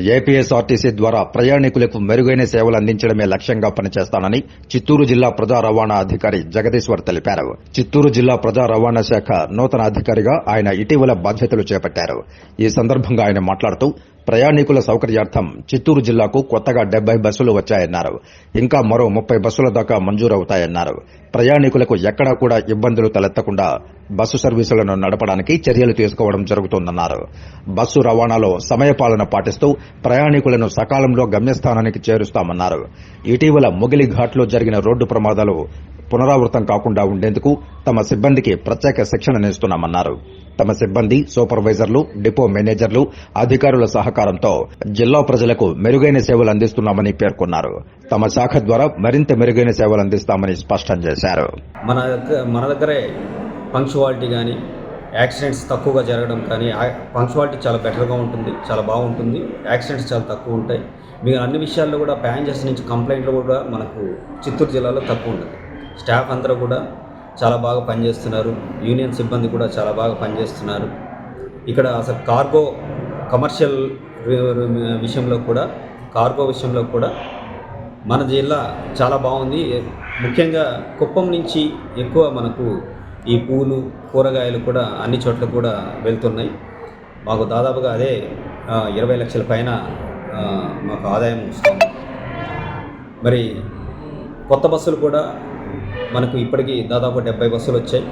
APSRTC ద్వారా ప్రయాణికులకు మెరుగైన సేవలు అందించడమే లక్ష్యంగా పనిచేస్తానని చిత్తూరు జిల్లా ప్రజా రవాణా అధికారి జగదీశ్వర్ తెలిపారు. చిత్తూరు జిల్లా ప్రజా రవాణా శాఖ నూతన అధికారిగా ఆయన ఇటీవల బాధ్యతలు చేపట్టారు. ఈ సందర్భంగా ఆయన మాట్లాడుతూ ప్రయాణికుల సౌకర్యార్థం చిత్తూరు జిల్లాకు కొత్తగా డెబ్బై బస్సులు వచ్చాయన్నారు. ఇంకా మరో ముప్పై బస్సుల దాకా మంజూరవుతాయన్నారు. ప్రయాణికులకు ఎక్కడా కూడా ఇబ్బందులు తలెత్తకుండా బస్సు సర్వీసులను నడపడానికి చర్యలు తీసుకోవడం జరుగుతోందన్నారు. బస్సు రవాణాలో సమయపాలన పాటిస్తూ ప్రయాణికులను సకాలంలో గమ్యస్థానానికి చేరుస్తామన్నారు. ఇటీవల మొగిలి ఘాట్లో జరిగిన రోడ్డు ప్రమాదాలు పునరావృతం కాకుండా ఉండేందుకు తమ సిబ్బందికి ప్రత్యేక శిక్షణనిస్తున్నామన్నారు తమ సిబ్బంది సూపర్వైజర్లు డిపో మేనేజర్లు అధికారుల సహకారంతో జిల్లా ప్రజలకు మెరుగైన సేవలు అందిస్తున్నామని పేర్కొన్నారు. తమ శాఖ ద్వారా మరింత మెరుగైన సేవలు అందిస్తామని స్పష్టం చేశారు. మన దగ్గర మన దగ్గరే పంక్చువాలిటీ కానీ యాక్సిడెంట్స్ తక్కువగా జరగడం కానీ పంక్చువాలిటీ చాలా బెటర్గా ఉంటుంది చాలా బాగుంటుంది. యాక్సిడెంట్స్ చాలా తక్కువ ఉంటాయి. మిగతా అన్ని విషయాల్లో కూడా ప్యాసింజర్స్ నుంచి కంప్లైంట్లు కూడా మనకు చిత్తూరు జిల్లాలో తక్కువ ఉంటుంది స్టాఫ్ అందరూ కూడా చాలా బాగా పనిచేస్తున్నారు. యూనియన్ సిబ్బంది కూడా చాలా బాగా పనిచేస్తున్నారు. ఇక్కడ అసలు కార్గో కమర్షియల్ విషయంలో కూడా కార్గో విషయంలో కూడా మన జిల్లా చాలా బాగుంది. ముఖ్యంగా కుప్పం నుంచి ఎక్కువ మనకు ఈ పూలు కూరగాయలు కూడా అన్ని చోట్ల కూడా వెళ్తున్నాయి. మాకు దాదాపుగా అదే ఇరవై లక్షల పైన మాకు ఆదాయం వస్తుంది. మరి కొత్త బస్సులు కూడా మనకు ఇప్పటికీ దాదాపు డెబ్బై బస్సులు వచ్చాయి.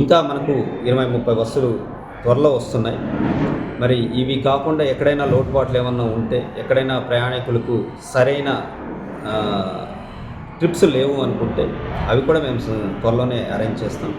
ఇంకా మనకు ఇరవై ముప్పై బస్సులు త్వరలో వస్తున్నాయి. మరి ఇవి కాకుండా ఎక్కడైనా లోటుపాట్లు ఏమన్నా ఉంటే ఎక్కడైనా ప్రయాణికులకు సరైన ట్రిప్స్ లేవు అనుకుంటే అవి కూడా మేము త్వరలోనే అరేంజ్ చేస్తాం.